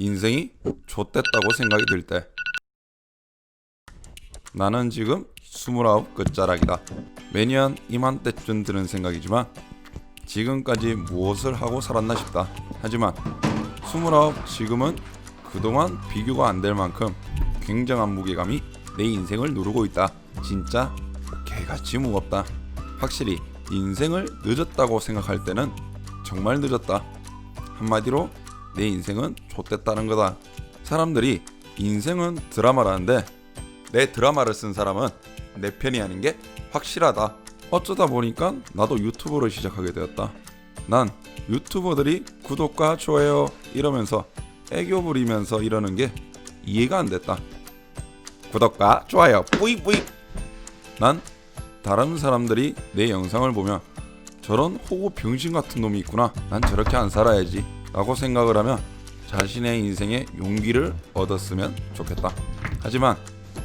인생이 좆됐다고 생각이 들 때 나는 지금 29 끝자락이다. 매년 이맘때쯤 드는 생각이지만 지금까지 무엇을 하고 살았나 싶다. 하지만 29 지금은 그동안 비교가 안 될 만큼 굉장한 무게감이 내 인생을 누르고 있다. 진짜 개같이 무겁다. 확실히 인생을 늦었다고 생각할 때는 정말 늦었다. 한마디로 내 인생은 좆됐다는 거다. 사람들이 인생은 드라마라는데 내 드라마를 쓴 사람은 내 편이 아닌 게 확실하다. 어쩌다 보니까 나도 유튜브를 시작하게 되었다. 난 유튜버들이 구독과 좋아요 이러면서 애교 부리면서 이러는 게 이해가 안 됐다. 구독과 좋아요 뿌이뿌이. 난 다른 사람들이 내 영상을 보면 저런 호구 병신 같은 놈이 있구나. 난 저렇게 안 살아야지. 라고 생각을 하면 자신의 인생에 용기를 얻었으면 좋겠다. 하지만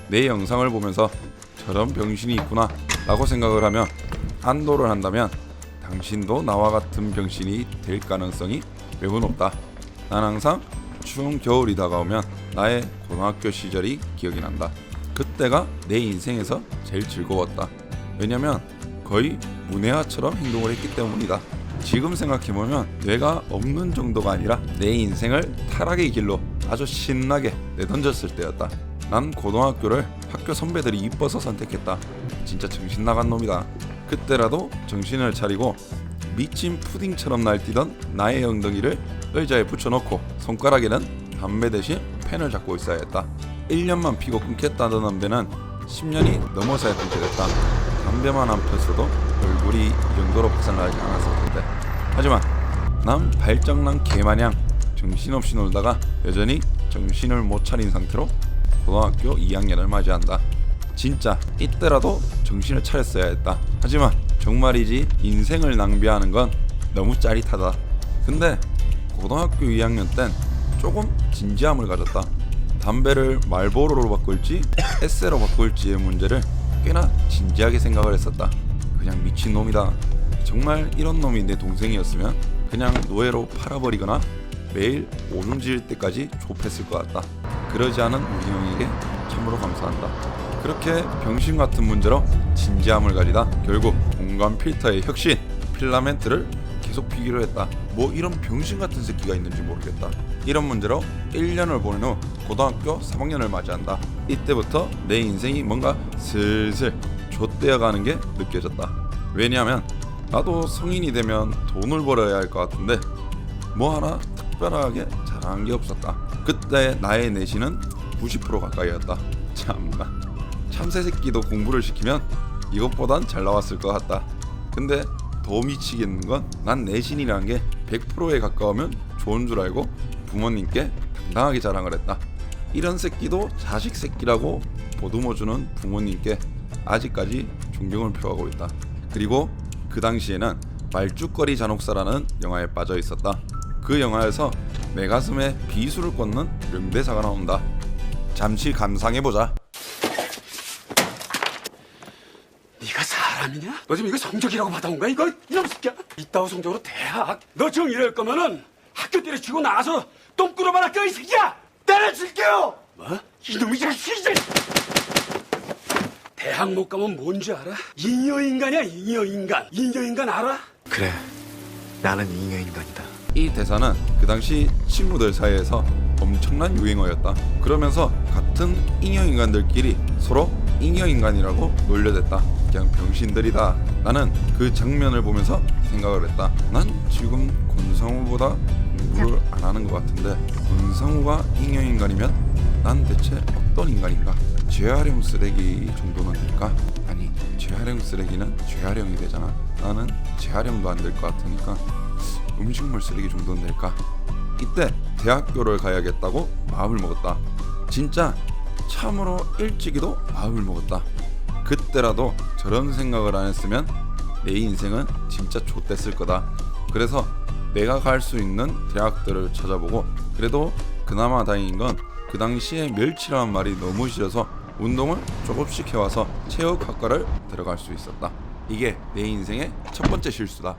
내 영상을 보면서 저런 병신이 있구나. 라고 생각을 하면 안도를 한다면 당신도 나와 같은 병신이 될 가능성이 매우 높다. 난 항상 추운 겨울이 다가오면 나의 고등학교 시절이 기억이 난다. 그때가 내 인생에서 제일 즐거웠다. 왜냐면 거의 문해아처럼 행동을 했기 때문이다. 지금 생각해보면 뇌가 없는 정도가 아니라 내 인생을 타락의 길로 아주 신나게 내던졌을 때였다. 난 고등학교를 학교 선배들이 이뻐서 선택했다. 진짜 정신 나간 놈이다. 그때라도 정신을 차리고 미친 푸딩처럼 날뛰던 나의 엉덩이를 의자에 붙여놓고 손가락에는 담배 대신 펜을 잡고 있어야 했다. 1년만 피고 끊겠다던 담배는 10년이 넘어서야 끊게 됐다. 담배만 안 폈어도 얼굴이 이 정도로 박살나지 않았을 텐데. 하지만 난 발정난 개마냥 정신없이 놀다가 여전히 정신을 못 차린 상태로 고등학교 2학년을 맞이한다. 진짜 이때라도 정신을 차렸어야 했다. 하지만 정말이지 인생을 낭비하는 건 너무 짜릿하다. 근데 고등학교 2학년 땐 조금 진지함을 가졌다. 담배를 말보로로 바꿀지 에세로 바꿀지의 문제를 꽤나 진지하게 생각을 했었다. 그냥 미친 놈이다. 정말 이런 놈이 내 동생이었으면 그냥 노예로 팔아버리거나 매일 오줌 지을 때까지 좁혔을 것 같다. 그러지 않은 우리 형에게 참으로 감사한다. 그렇게 병신 같은 문제로 진지함을 가지다 결국 공간 필터의 혁신 필라멘트를 계속 피기로 했다. 뭐 이런 병신 같은 새끼가 있는지 모르겠다. 이런 문제로 1년을 보낸 후 고등학교 3학년을 맞이한다. 이때부터 내 인생이 뭔가 슬슬 좆되어 가는 게 느껴졌다. 왜냐하면 나도 성인이 되면 돈을 벌어야 할 것 같은데 뭐 하나 특별하게 잘한 게 없었다. 그때 나의 내신은 90% 가까이였다. 참나. 참새 새끼도 공부를 시키면 이것보단 잘 나왔을 것 같다. 근데 더 미치겠는 건 난 내신이라는 게 100%에 가까우면 좋은 줄 알고 부모님께 당당하게 자랑을 했다. 이런 새끼도 자식 새끼라고 보듬어주는 부모님께 아직까지 존경을 표하고 있다. 그리고 그 당시에는 말죽거리 잔혹사라는 영화에 빠져 있었다. 그 영화에서 내 가슴에 비수를 꽂는 명대사가 나온다. 잠시 감상해보자. 네가 사람이냐? 너 지금 이거 성적이라고 받아온 거야 이거? 이놈 새끼야 이따오 성적으로 대학 너 정일할 거면은 학교 때려치고 나와서 똥 꾸러만 할거이 새끼야 때려칠게요 뭐? 이놈이 자식 이제 대학 못 가면 뭔지 알아? 잉여인간이야 잉여인간 잉여인간 알아? 그래, 나는 잉여인간이다. 이 대사는 그 당시 친구들 사이에서 엄청난 유행어였다. 그러면서 같은 잉여인간들끼리 서로 잉여인간이라고 놀려댔다. 그냥 병신들이다. 나는 그 장면을 보면서 생각을 했다. 난 지금 권상우보다 공부를 안 하는 것 같은데 권상우가 잉여 인간이면 난 대체 어떤 인간인가? 재활용 쓰레기 정도는 될까? 아니 재활용 쓰레기는 재활용이 되잖아. 나는 재활용도 안 될 것 같으니까 음식물 쓰레기 정도는 될까? 이때 대학교를 가야겠다고 마음을 먹었다. 진짜 참으로 일찍이도 마음을 먹었다. 그때라도 저런 생각을 안 했으면 내 인생은 진짜 좆됐을 거다. 그래서 내가 갈 수 있는 대학들을 찾아보고 그래도 그나마 다행인 건 그 당시에 멸치라는 말이 너무 싫어서 운동을 조금씩 해와서 체육학과를 들어갈 수 있었다. 이게 내 인생의 첫 번째 실수다.